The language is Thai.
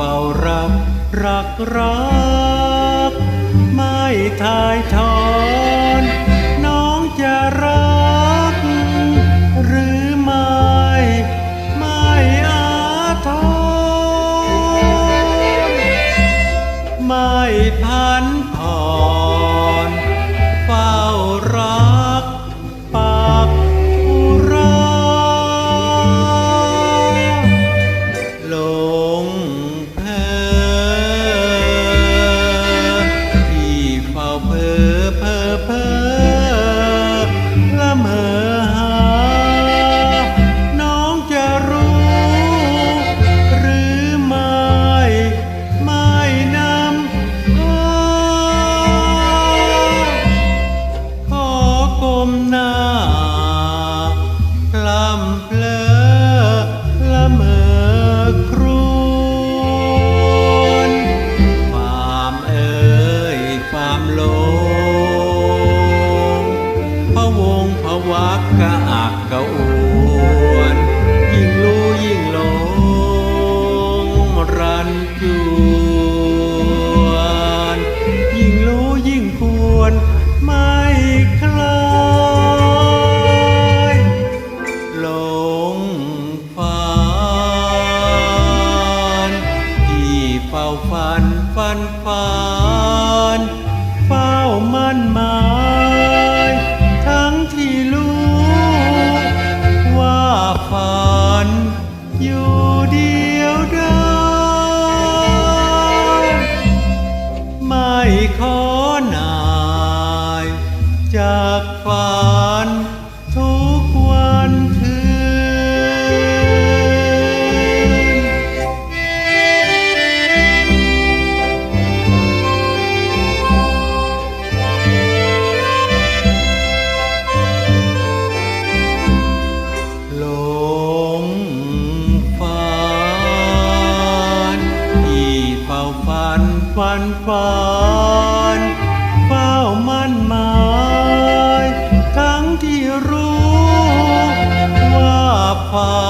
ฝ้ารับรักรัก ไม่ทายทอย พลำเพลอละเมอครวนความเอ่ยความหลงพะวงพะวักกะอักกะอ่วนยิ่งรู้ยิ่งหลงรันจวนยิ่งรู้ยิ่งควร นฝันฝันเฝ้ามั่นหมายทั้งที่รู้ว่าฝันอยู่เดียวได้ไม่ขอนายจากฝัน นฝันฝันเฝ้ามั่นหมายทั้งที่รู้ว่าฝัน